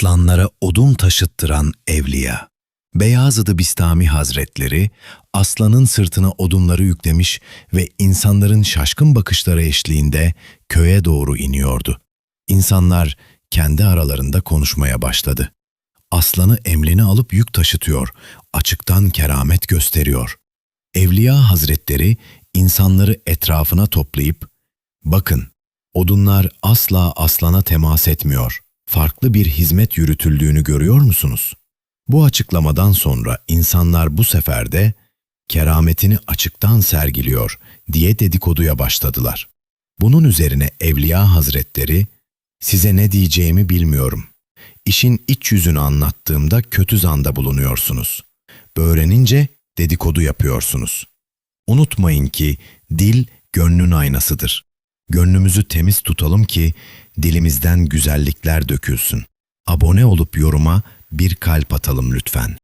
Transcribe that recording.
aslanlara odun taşıttıran evliya. Beyazıdı Bistami Hazretleri, aslanın sırtına odunları yüklemiş ve insanların şaşkın bakışları eşliğinde köye doğru iniyordu. İnsanlar kendi aralarında konuşmaya başladı. Aslanı emline alıp yük taşıtıyor, açıktan keramet gösteriyor. Evliya Hazretleri insanları etrafına toplayıp, bakın odunlar asla aslana temas etmiyor. Farklı bir hizmet yürütüldüğünü görüyor musunuz? Bu açıklamadan sonra insanlar bu sefer de kerametini açıktan sergiliyor diye dedikoduya başladılar. Bunun üzerine Evliya Hazretleri, size ne diyeceğimi bilmiyorum. İşin iç yüzünü anlattığımda kötü zanda bulunuyorsunuz. Öğrenince dedikodu yapıyorsunuz. Unutmayın ki dil gönlün aynasıdır. Gönlümüzü temiz tutalım ki dilimizden güzellikler dökülsün. Abone olup yoruma bir kalp atalım lütfen.